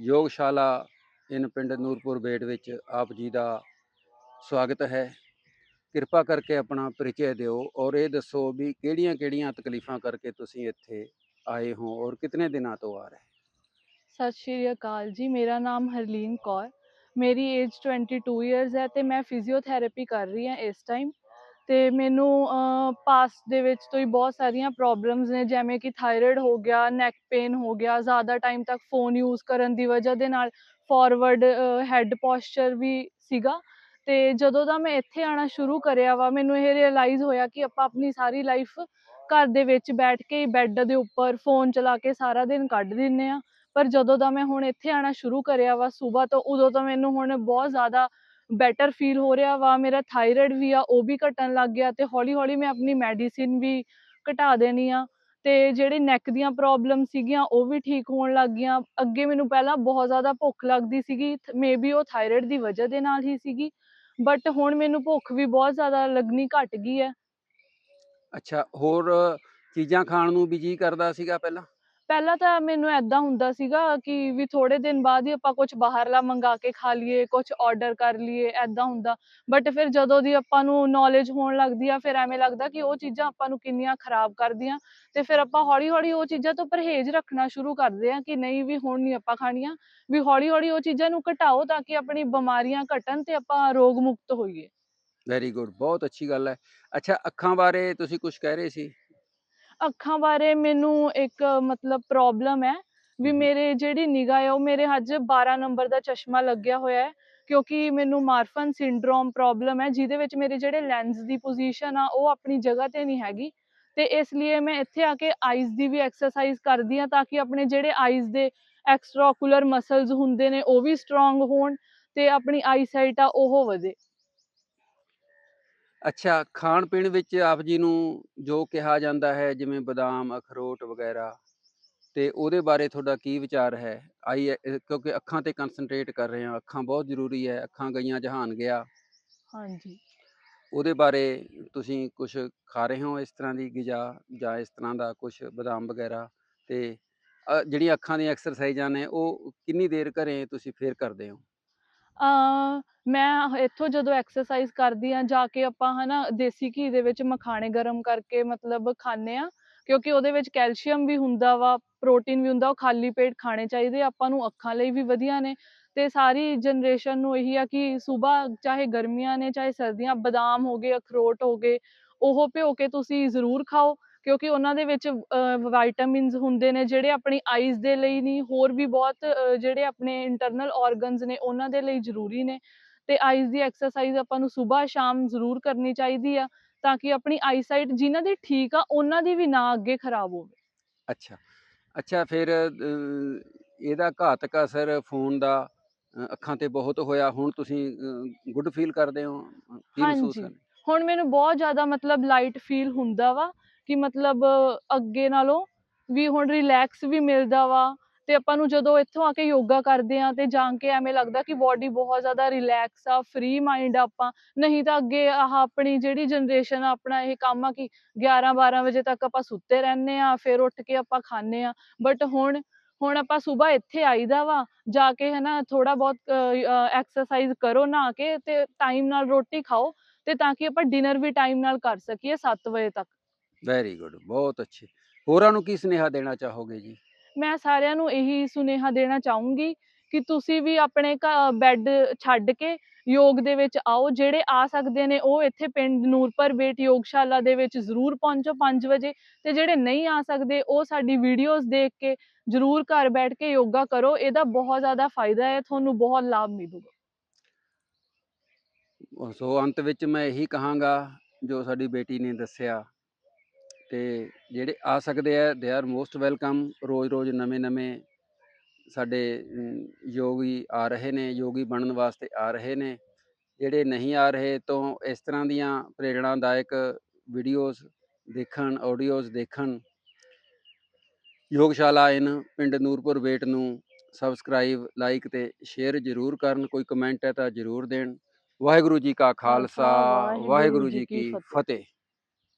ਯੋਗਸ਼ਾਲਾ ਇਨ ਪਿੰਡ ਨੂਰਪੁਰ ਬੇਟ ਵਿੱਚ ਆਪ ਜੀ ਦਾ ਸਵਾਗਤ ਹੈ। ਕਿਰਪਾ ਕਰਕੇ ਆਪਣਾ ਪਰਿਚੈ ਦਿਓ ਔਰ ਇਹ ਦੱਸੋ ਵੀ ਕਿਹੜੀਆਂ-ਕਿਹੜੀਆਂ ਤਕਲੀਫਾਂ ਕਰਕੇ ਤੁਸੀਂ ਇੱਥੇ ਆਏ ਹੋ ਔਰ ਕਿਤਨੇ ਦਿਨਾਂ ਤੋਂ ਆ ਰਹੇ? ਸਤਿ ਸ਼੍ਰੀ ਅਕਾਲ ਜੀ, ਮੇਰਾ ਨਾਮ ਹਰਲੀਨ ਕੌਰ, ਮੇਰੀ ਏਜ 22 ਇਅਰਸ ਹੈ ਤੇ ਮੈਂ ਫਿਜ਼ੀਓਥੈਰੇਪੀ ਕਰ ਰਹੀ ਹਾਂ ਇਸ ਟਾਈਮ ਤੇ ਮੈਨੂੰ ਪਾਸਟ ਦੇ ਵਿੱਚ ਤੋਂ ਹੀ ਬਹੁਤ ਸਾਰੀਆਂ ਪ੍ਰੋਬਲਮਸ ਨੇ, ਜਿਵੇਂ ਕਿ ਥਾਇਰਾਇਡ ਹੋ ਗਿਆ ਨੈਕ ਪੇਨ ਹੋ ਗਿਆ, ਜ਼ਿਆਦਾ ਟਾਈਮ ਤੱਕ ਫੋਨ ਯੂਜ਼ ਕਰਨ ਦੀ ਵਜ੍ਹਾ ਦੇ ਨਾਲ ਫੋਰਵਰਡ ਹੈਡ ਪੋਸਚਰ ਵੀ ਸੀਗਾ। ਤੇ ਜਦੋਂ ਦਾ ਮੈਂ ਇੱਥੇ ਆਣਾ ਸ਼ੁਰੂ ਕਰਿਆ ਵਾ, ਮੈਨੂੰ ਇਹ ਰਿਅਲਾਈਜ਼ ਹੋਇਆ ਕਿ ਆਪਾਂ ਆਪਣੀ ਸਾਰੀ ਲਾਈਫ ਘਰ ਦੇ ਵਿੱਚ ਬੈਠ ਕੇ ਹੀ ਬੈੱਡ ਦੇ ਉੱਪਰ ਫੋਨ ਚਲਾ ਕੇ ਸਾਰਾ ਦਿਨ ਕੱਢ ਦਿੰਨੇ ਆ। ਪਰ ਜਦੋਂ ਦਾ ਮੈਂ ਹੁਣ ਇੱਥੇ ਆਣਾ ਸ਼ੁਰੂ ਕਰਿਆ ਵਾ ਸਵੇਰ ਤੋਂ, ਉਦੋਂ ਤੋਂ ਮੈਨੂੰ ਹੁਣ ਬਹੁਤ ਜ਼ਿਆਦਾ ਬੈਟਰ ਫੀਲ ਹੋ ਰਿਹਾ ਵਾ, ਮੇਰਾ ਥਾਇਰਾਇਡ ਵੀ ਆ, ਉਹ ਵੀ ਘਟਣ ਲੱਗ ਗਿਆ ਤੇ ਹੌਲੀ ਹੌਲੀ ਮੈਂ ਆਪਣੀ ਮੈਡੀਸਿਨ ਵੀ ਘਟਾ ਦੇਣੀ ਆ ਤੇ ਜਿਹੜੇ ਨੈਕ ਦੀਆਂ ਪ੍ਰੋਬਲਮ ਸੀਗੀਆਂ, ਉਹ ਵੀ ਠੀਕ ਹੋਣ ਲੱਗ ਗਈਆਂ। ਅੱਗੇ ਮੈਨੂੰ ਪਹਿਲਾਂ ਬਹੁਤ ਜ਼ਿਆਦਾ ਭੁੱਖ ਲੱਗਦੀ ਸੀਗੀ ਮੇਬੀ ਉਹ ਥਾਇਰਾਇਡ ਦੀ ਵਜ੍ਹਾ ਦੇ ਨਾਲ ਹੀ ਸੀਗੀ ਬਟ ਹੁਣ ਮੈਨੂੰ ਭੁੱਖ ਵੀ ਬਹੁਤ ਜ਼ਿਆਦਾ ਲੱਗਣੀ ਘਟ ਗਈ ਹੈ। ਅੱਛਾ, ਹੋਰ ਚੀਜ਼ਾਂ ਖਾਣ ਨੂੰ ਵੀ ਜੀ ਕਰਦਾ ਸੀਗਾ ਪਹਿਲਾਂ? ਪਹਿਲਾਂ ਤਾਂ ਮੈਨੂੰ ਐਦਾਂ ਹੁੰਦਾ ਸੀਗਾ ਕਿ ਵੀ ਥੋੜੇ ਦਿਨ ਬਾਅਦ ਹੀ ਆਪਾਂ ਕੁਝ ਬਾਹਰਲਾ ਮੰਗਾ ਕੇ ਖਾ ਲਈਏ ਕੁਝ ਆਰਡਰ ਕਰ ਲਈਏ ਐਦਾਂ ਹੁੰਦਾ। ਬਟ ਫਿਰ ਜਦੋਂ ਦੀ ਆਪਾਂ ਨੂੰ ਨੌਲੇਜ ਹੋਣ ਲੱਗਦੀ ਆ, ਫਿਰ ਐਵੇਂ ਲੱਗਦਾ ਕਿ ਉਹ ਚੀਜ਼ਾਂ ਆਪਾਂ ਨੂੰ ਕਿੰਨੀਆਂ ਖਰਾਬ ਕਰਦੀਆਂ। ਤੇ ਫਿਰ ਆਪਾਂ ਹੌਲੀ ਹੌਲੀ ਉਹ ਚੀਜ਼ਾਂ ਤੋਂ ਪਰਹੇਜ਼ ਰੱਖਣਾ ਸ਼ੁਰੂ ਕਰਦੇ ਆ ਕਿ ਨਹੀਂ ਵੀ ਹੁਣ ਨਹੀਂ ਆਪਾਂ ਖਾਣੀਆਂ, ਵੀ ਹੌਲੀ ਹੌਲੀ ਉਹ ਚੀਜ਼ਾਂ ਨੂੰ ਘਟਾਓ ਤਾਂ ਕਿ ਆਪਣੀ ਬਿਮਾਰੀਆਂ ਘਟਣ ਤੇ ਆਪਾਂ ਰੋਗ ਮੁਕਤ ਹੋਈਏ। ਵੈਰੀ ਗੁੱਡ ਬਹੁਤ ਅੱਛੀ ਗੱਲ ਹੈ। ਅੱਛਾ, ਅੱਖਾਂ ਬਾਰੇ ਤੁਸੀਂ ਕੁਝ ਕਹਿ ਰਹੇ ਸੀ? ਅੱਖਾਂ ਬਾਰੇ ਮੈਨੂੰ ਇੱਕ ਮਤਲਬ ਪ੍ਰੋਬਲਮ ਹੈ ਵੀ। ਮੇਰੇ ਜਿਹੜੀ ਨਿਗਾਹ ਹੈ ਉਹ ਮੇਰੇ ਅੱਜ 12 ਨੰਬਰ ਦਾ ਚਸ਼ਮਾ ਲੱਗਿਆ ਹੋਇਆ ਹੈ ਕਿਉਂਕਿ ਮੈਨੂੰ ਮਾਰਫਨ ਸਿੰਡਰੋਮ ਪ੍ਰੋਬਲਮ ਹੈ ਜਿਹਦੇ ਵਿੱਚ ਮੇਰੇ ਜਿਹੜੇ ਲੈਂਸ ਦੀ ਪੋਜੀਸ਼ਨ ਆ ਉਹ ਆਪਣੀ ਜਗ੍ਹਾ ਤੇ ਨਹੀਂ ਹੈਗੀ ਤੇ ਇਸ ਲਈ ਮੈਂ ਇੱਥੇ ਆ ਕੇ ਆਈਜ਼ ਦੀ ਵੀ ਐਕਸਰਸਾਈਜ਼ ਕਰਦੀ ਆ ਤਾਂ ਕਿ ਆਪਣੇ ਜਿਹੜੇ ਆਈਜ਼ ਦੇ ਐਕਸਟਰਾਓਕੂਲਰ ਮਸਲਸ ਹੁੰਦੇ ਨੇ ਉਹ ਵੀ ਸਟਰੋਂਗ ਹੋਣ ਤੇ ਆਪਣੀ ਆਈਸਾਈਟ ਆ ਉਹ ਵਧੇ ਅੱਛਾ ਖਾਣ ਪੀਣ ਵਿੱਚ ਆਪ ਜੀ ਨੂੰ ਜੋ ਕਿਹਾ ਜਾਂਦਾ ਹੈ ਜਿਵੇਂ ਬਦਾਮ ਅਖਰੋਟ ਵਗੈਰਾ ਤੇ ਉਹਦੇ ਬਾਰੇ ਤੁਹਾਡਾ ਕੀ ਵਿਚਾਰ ਹੈ? ਆਈ ਕਿਉਂਕਿ ਅੱਖਾਂ ਤੇ ਕਨਸੈਂਟਰੇਟ ਕਰ ਰਹੇ ਹਾਂ ਅੱਖਾਂ ਬਹੁਤ ਜ਼ਰੂਰੀ ਹੈ ਅੱਖਾਂ ਗਈਆਂ ਜਹਾਨ ਗਿਆ। ਹਾਂਜੀ। ਉਹਦੇ ਬਾਰੇ ਤੁਸੀਂ ਕੁਝ ਖਾ ਰਹੇ ਹੋ ਇਸ ਤਰ੍ਹਾਂ ਦੀ ਗਿਜ਼ਾ ਜਾਂ ਇਸ ਤਰ੍ਹਾਂ ਦਾ ਕੁਝ ਬਦਾਮ ਵਗੈਰਾ? ਤੇ ਜਿਹੜੀਆਂ ਅੱਖਾਂ ਦੀਆਂ ਐਕਸਰਸਾਈਜ਼ਾਂ ਨੇ ਉਹ ਕਿੰਨੀ ਦੇਰ ਘਰੇ ਤੁਸੀਂ ਫੇਰ ਕਰਦੇ ਹੋ? ਮੈਂ ਇੱਥੋਂ ਜਦੋਂ ਐਕਸਰਸਾਈਜ਼ ਕਰਦੀ ਆ ਜਾ ਕੇ ਆਪਾਂ ਹਨਾ ਦੇਸੀ ਘੀ ਦੇ ਵਿੱਚ ਮਖਾਣੇ ਗਰਮ ਕਰਕੇ ਮਤਲਬ ਖਾਂਦੇ ਆ ਕਿਉਂਕਿ ਉਹਦੇ ਵਿੱਚ ਕੈਲਸ਼ੀਅਮ ਵੀ ਹੁੰਦਾ ਵਾ ਪ੍ਰੋਟੀਨ ਵੀ ਹੁੰਦਾ ਉਹ ਖਾਲੀ ਪੇਟ ਖਾਣੇ ਚਾਹੀਦੇ ਆ, ਆਪਾਂ ਨੂੰ ਅੱਖਾਂ ਲਈ ਵੀ ਵਧੀਆ ਨੇ। ਤੇ ਸਾਰੀ ਜਨਰੇਸ਼ਨ ਨੂੰ ਇਹੀ ਆ ਕਿ ਸਵੇਰ ਚਾਹੇ ਗਰਮੀਆਂ ਨੇ ਚਾਹੇ ਸਰਦੀਆਂ ਬਦਾਮ ਹੋ ਗਏ ਅਖਰੋਟ ਹੋ ਗਏ ਉਹ ਭਿਓ ਕੇ ਤੁਸੀਂ ਜ਼ਰੂਰ ਖਾਓ। ਕਿਉਂਕਿ ਉਹਨਾਂ ਦੇ ਵਿੱਚ ਵਿਟਾਮਿਨਸ ਹੁੰਦੇ ਨੇ ਜਿਹੜੇ ਆਪਣੀ ਆਈਜ਼ ਦੇ ਲਈ ਨਹੀਂ ਹੋਰ ਵੀ ਬਹੁਤ ਜਿਹੜੇ ਆਪਣੇ ਇੰਟਰਨਲ ਆਰਗਨਸ ਨੇ ਉਹਨਾਂ ਦੇ ਲਈ ਜ਼ਰੂਰੀ ਨੇ। ਤੇ ਆਈਜ਼ ਦੀ ਐਕਸਰਸਾਈਜ਼ ਆਪਾਂ ਨੂੰ ਸਵੇਰ ਸ਼ਾਮ ਜ਼ਰੂਰ ਕਰਨੀ ਚਾਹੀਦੀ ਆ ਤਾਂ ਕਿ ਆਪਣੀ ਆਈਸਾਈਟ ਜਿਨ੍ਹਾਂ ਦੀ ਠੀਕ ਆ ਉਹਨਾਂ ਦੀ ਵੀ ਨਾ ਅੱਗੇ ਖਰਾਬ ਹੋਵੇ। ਅੱਛਾ। ਅੱਛਾ ਫਿਰ ਇਹਦਾ ਘਾਤਕ ਅਸਰ ਫੋਨ ਦਾ ਅੱਖਾਂ ਤੇ ਬਹੁਤ ਹੋਇਆ। ਹੁਣ ਤੁਸੀਂ ਗੁੱਡ ਫੀਲ ਕਰਦੇ ਹੋ। ਕੀ ਮਹਿਸੂਸ। ਕਰਦੇ ਹੁਣ ਮੈਨੂੰ ਬਹੁਤ ਜ਼ਿਆਦਾ ਮਤਲਬ ਲਾਈਟ ਫੀਲ ਹੁੰਦਾ ਵਾ। ਕਿ ਮਤਲਬ ਅੱਗੇ ਨਾਲੋਂ ਵੀ ਹੁਣ ਰਿਲੈਕਸ ਵੀ ਮਿਲਦਾ ਵਾ ਤੇ ਆਪਾਂ ਨੂੰ ਜਦੋਂ ਇੱਥੋਂ ਆ ਕੇ ਯੋਗਾ ਕਰਦੇ ਆ ਤੇ ਜਾਂ ਕੇ ਐਵੇਂ ਲੱਗਦਾ ਕਿ ਬਾਡੀ ਬਹੁਤ ਜ਼ਿਆਦਾ ਰਿਲੈਕਸ ਆ ਫ੍ਰੀ ਮਾਈਂਡ ਆਪਾਂ, ਨਹੀਂ ਤਾਂ ਅੱਗੇ ਆਹ ਆਪਣੀ ਜਿਹੜੀ ਜਨਰੇਸ਼ਨ ਆ, ਆਪਣਾ ਇਹ ਕੰਮ ਆ ਕਿ 11 12 ਵਜੇ ਤੱਕ ਆਪਾਂ ਸੁੱਤੇ ਰਹਿੰਦੇ ਆ ਫਿਰ ਉੱਠ ਕੇ ਆਪਾਂ ਖਾਂਦੇ ਆ ਬਟ ਹੁਣ ਹੁਣ ਆਪਾਂ ਸਵੇਰ ਇੱਥੇ ਆਈਦਾ ਵਾ, ਜਾ ਕੇ ਹਨਾ ਥੋੜਾ ਬਹੁਤ ਐਕਸਰਸਾਈਜ਼ ਕਰੋ ਨਹਾ ਕੇ ਤੇ ਟਾਈਮ ਨਾਲ ਰੋਟੀ ਖਾਓ ਤੇ ਤਾਂ ਕਿ ਆਪਾਂ ਡਿਨਰ ਵੀ ਟਾਈਮ ਨਾਲ ਕਰ ਸਕੀਏ 7 ਵਜੇ ਤੱਕ। ਵੈਰੀ ਗੁੱਡ ਬਹੁਤ ਅੱਛੇ। ਹੋਰਾਂ ਨੂੰ ਕੀ ਸੁਨੇਹਾ ਦੇਣਾ ਚਾਹੋਗੇ ਜੀ? ਮੈਂ ਸਾਰਿਆਂ ਨੂੰ ਇਹੀ ਸੁਨੇਹਾ ਦੇਣਾ ਚਾਹੂੰਗੀ ਕਿ ਤੁਸੀਂ ਵੀ ਆਪਣੇ ਬੈੱਡ ਛੱਡ ਕੇ ਯੋਗ ਦੇ ਵਿੱਚ ਆਓ। ਜਿਹੜੇ ਆ ਸਕਦੇ ਨੇ ਉਹ ਇੱਥੇ ਪਿੰਡ ਨੂਰਪੁਰ ਬੇਟ ਯੋਗਸ਼ਾਲਾ ਦੇ ਵਿੱਚ ਜ਼ਰੂਰ ਪਹੁੰਚੋ 5 ਵਜੇ ਤੇ ਜਿਹੜੇ ਨਹੀਂ ਆ ਸਕਦੇ ਉਹ ਸਾਡੀ ਵੀਡੀਓਜ਼ ਦੇਖ ਕੇ ਜ਼ਰੂਰ ਘਰ ਬੈਠ ਕੇ ਯੋਗਾ ਕਰੋ। ਇਹਦਾ ਬਹੁਤ ਜ਼ਿਆਦਾ ਫਾਇਦਾ ਹੈ ਤੁਹਾਨੂੰ ਬਹੁਤ ਲਾਭ ਮਿਲੂਗਾ। ਸੋ ਅੰਤ ਵਿੱਚ ਮੈਂ ਇਹੀ ਕਹਾਂਗਾ ਜੋ ਸਾਡੀ ਬੇਟੀ ਨੇ ਦੱਸਿਆ। ਤੇ ਜਿਹੜੇ ਆ ਸਕਦੇ ਆ ਦੇ ਆਰ ਮੋਸਟ ਵੈਲਕਮ ਰੋਜ਼-ਰੋਜ਼ ਨਵੇਂ-ਨਵੇਂ ਸਾਡੇ ਯੋਗੀ ਆ ਰਹੇ ਨੇ ਯੋਗੀ ਬਣਨ ਵਾਸਤੇ ਆ ਰਹੇ ਨੇ। ਜਿਹੜੇ ਨਹੀਂ ਆ ਰਹੇ ਤੋਂ ਇਸ ਤਰ੍ਹਾਂ ਦੀਆਂ ਪ੍ਰੇਰਣਾਦਾਇਕ ਵੀਡੀਓਜ਼ ਦੇਖਣ ਆਡੀਓਜ਼ ਦੇਖਣ ਯੋਗਸ਼ਾਲਾ ਇਨ ਪਿੰਡ ਨੂਰਪੁਰ ਬੇਟ ਨੂੰ ਸਬਸਕ੍ਰਾਈਬ ਲਾਈਕ ਤੇ ਸ਼ੇਅਰ ਜ਼ਰੂਰ ਕਰਨ ਕੋਈ ਕਮੈਂਟ ਹੈ ਤਾਂ ਜ਼ਰੂਰ ਦੇਣ। ਵਾਹਿਗੁਰੂ ਜੀ ਕਾ ਖਾਲਸਾ ਵਾਹਿਗੁਰੂ ਜੀ ਕੀ ਫਤਿਹ।